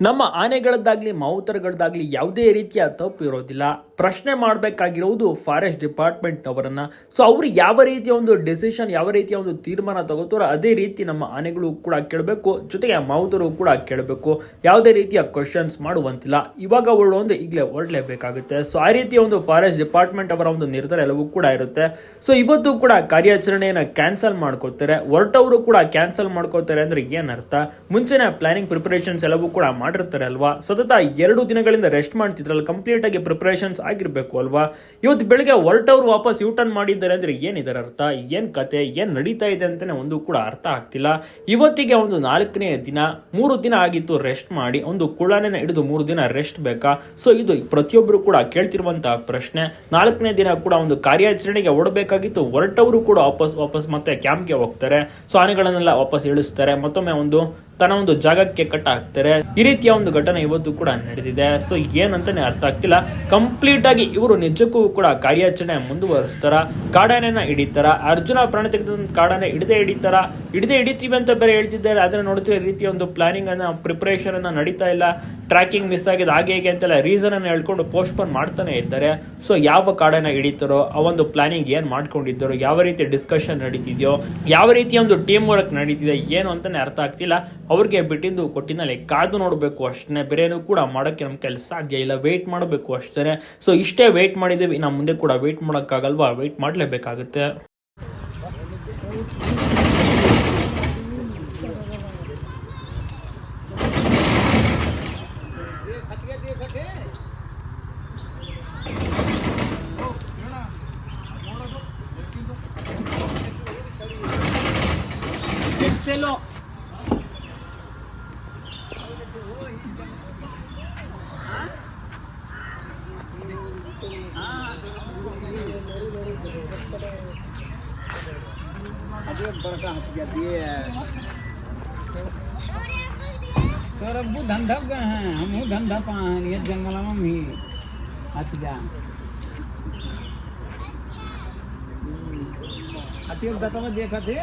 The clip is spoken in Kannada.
ನಮ್ಮ ಆನೆಗಳದ್ದಾಗಲಿ, ಮಾವುತರಗಳದ್ದಾಗಲಿ ಯಾವುದೇ ರೀತಿಯ ತಪ್ಪು ಇರೋದಿಲ್ಲ. ಪ್ರಶ್ನೆ ಮಾಡಬೇಕಾಗಿರುವುದು ಫಾರೆಸ್ಟ್ ಡಿಪಾರ್ಟ್ಮೆಂಟ್ ಅವರನ್ನ ಸೊ ಅವರು ಯಾವ ರೀತಿಯ ಒಂದು ಡೆಸಿಷನ್, ಯಾವ ರೀತಿಯ ಒಂದು ತೀರ್ಮಾನ ತಗೋತಾರೋ ಅದೇ ರೀತಿ ನಮ್ಮ ಆನೆಗಳು ಕೂಡ ಕೇಳಬೇಕು. ಜೊತೆಗೆ ಮಾವುತರು ಕೂಡ ಕೇಳಬೇಕು. ಯಾವುದೇ ರೀತಿಯ ಕ್ವಶನ್ಸ್ ಮಾಡುವಂತಿಲ್ಲ. ಇವಾಗ ಅವಳು ಒಂದು ಈಗಲೇ ಹೊರಡಲೇಬೇಕಾಗುತ್ತೆ. ಸೊ ಆ ರೀತಿಯ ಒಂದು ಫಾರೆಸ್ಟ್ ಡಿಪಾರ್ಟ್ಮೆಂಟ್ ಅವರ ಒಂದು ನಿರ್ಧಾರ ಎಲ್ಲವೂ ಕೂಡ ಇರುತ್ತೆ. ಸೊ ಇವತ್ತು ಕೂಡ ಕಾರ್ಯಾಚರಣೆಯನ್ನು ಕ್ಯಾನ್ಸಲ್ ಮಾಡ್ಕೋತಾರೆ. ಹೊರಟವರು ಕೂಡ ಕ್ಯಾನ್ಸಲ್ ಮಾಡ್ಕೋತಾರೆ ಅಂದ್ರೆ ಏನರ್ಥ? ಮುಂಚೆನೆ ಪ್ಲಾನಿಂಗ್ ಪ್ರಿಪರೇಷನ್ಸ್ ಎಲ್ಲವೂ ಕೂಡ ಮಾಡಿರ್ತಾರೆ ಅಲ್ವಾ? ಸತತ ಎರಡು ದಿನಗಳಿಂದ ರೆಸ್ಟ್ ಮಾಡ್ತಿದ್ರಲ್ಲ ಕಂಪ್ಲೀಟ್ ಆಗಿ ಪ್ರಿಪರೇಷನ್ಸ್ ಆಗಿರಬೇಕು ಅಲ್ವಾ? ಇವತ್ತು ಬೆಳಿಗ್ಗೆ ಹೊರಟವ್ರು ವಾಪಸ್ ಯೂ ಟರ್ನ್ ಮಾಡಿದ್ದಾರೆ ಅಂದ್ರೆ ಏನಿದರ ಅರ್ಥ? ಏನ್ ಕತೆ? ಏನ್ ನಡೀತಾ ಇದೆ ಅಂತಾನೆ ಒಂದು ಕೂಡ ಅರ್ಥ ಆಗ್ತಿಲ್ಲ. ಇವತ್ತಿಗೆ ಒಂದು ನಾಲ್ಕನೇ ದಿನ, ಮೂರು ದಿನ ಆಗಿತ್ತು ರೆಸ್ಟ್ ಮಾಡಿ, ಒಂದು ಕುಳಾನೆನ ಹಿಡಿದು ಮೂರು ದಿನ ರೆಸ್ಟ್ ಬೇಕಾ? ಸೊ ಇದು ಪ್ರತಿಯೊಬ್ಬರು ಕೂಡ ಕೇಳ್ತಿರುವಂತಹ ಪ್ರಶ್ನೆ. ನಾಲ್ಕನೇ ದಿನ ಕೂಡ ಒಂದು ಕಾರ್ಯಾಚರಣೆಗೆ ಓಡಬೇಕಾಗಿತ್ತು, ಹೊರಟವರು ಕೂಡ ವಾಪಸ್ ವಾಪಸ್ ಮತ್ತೆ ಕ್ಯಾಂಪ್ಗೆ ಹೋಗ್ತಾರೆ. ಸೊ ಆನೆಗಳನ್ನೆಲ್ಲ ವಾಪಸ್ ಇಳಿಸ್ತಾರೆ. ಮತ್ತೊಮ್ಮೆ ಒಂದು ತನ್ನ ಒಂದು ಜಾಗಕ್ಕೆ ಕಟ್ ಹಾಕ್ತಾರೆ. ಈ ರೀತಿಯ ಒಂದು ಘಟನೆ ಇವತ್ತು ಕೂಡ ನಡೆದಿದೆ. ಸೊ ಏನಂತಾನೆ ಅರ್ಥ ಆಗ್ತಿಲ್ಲ. ಕಂಪ್ಲೀಟ್ ಆಗಿ ಇವರು ನಿಜಕ್ಕೂ ಕೂಡ ಕಾರ್ಯಾಚರಣೆ ಮುಂದುವರಿಸ್ತಾರ? ಕಾಡಾನೆನ ಹಿಡಿತಾರ? ಅರ್ಜುನ ಪ್ರಾಣ ತೆಗೆದ ಕಾಡಾನೆ ಹಿಡದೆ ಹಿಡಿತಾರ? ಹಿಡದೆ ಹಿಡಿತೀವಿ ಅಂತ ಬೇರೆ ಹೇಳ್ತಿದ್ದಾರೆ. ಅದನ್ನ ನೋಡ್ತಿರೋ ರೀತಿಯ ಒಂದು ಪ್ಲಾನಿಂಗ್ ಅನ್ನ ಪ್ರಿಪರೇಷನ್ ಅನ್ನ ನಡೀತಾ ಇಲ್ಲ. ಟ್ರ್ಯಾಕಿಂಗ್ ಮಿಸ್ ಆಗಿದೆ, ಹಾಗೆ ಹೇಗೆ ಅಂತೆಲ್ಲ ರೀಸನ್ ಅನ್ನ ಹೇಳ್ಕೊಂಡು ಪೋಸ್ಟ್ಪೋನ್ ಮಾಡ್ತಾನೆ ಇದ್ದಾರೆ. ಸೊ ಯಾವ ಕಾಡನ್ನ ಹಿಡಿತಾರೋ, ಆ ಒಂದು ಪ್ಲಾನಿಂಗ್ ಏನ್ ಮಾಡ್ಕೊಂಡಿದ್ದಾರೋ, ಯಾವ ರೀತಿ ಡಿಸ್ಕಷನ್ ನಡೀತಿದೆಯೋ, ಯಾವ ರೀತಿಯ ಒಂದು ಟೀಮ್ ವರ್ಕ್ ನಡೀತಿದೆ, ಏನು ಅಂತಾನೆ ಅರ್ಥ ಆಗ್ತಿಲ್ಲ. ಅವ್ರಿಗೆ ಬಿಟ್ಟಿದ್ದು ಕೊಟ್ಟಿನಲ್ಲಿ ಕಾದು ನೋಡಬೇಕು ಅಷ್ಟೇ ಬೇರೆನೂ ಕೂಡ ಮಾಡೋಕ್ಕೆ ನಮ್ಮ ಕೆಲಸ ಸಾಧ್ಯ ಇಲ್ಲ ವೆಯ್ಟ್ ಮಾಡಬೇಕು ಅಷ್ಟೇ ಸೊ ಇಷ್ಟೇ ವೆಯ್ಟ್ ಮಾಡಿದ್ದೀವಿ ನಮ್ಮ ಮುಂದೆ ಕೂಡ ವೆಯ್ಟ್ ಮಾಡೋಕ್ಕಾಗಲ್ವಾ? ವೆಯ್ಟ್ ಮಾಡಲೇಬೇಕಾಗುತ್ತೆ. तर अब्बू धंधा गए हैं हम धंधा पान ये जंगल में ही हट जा अति देखा थे?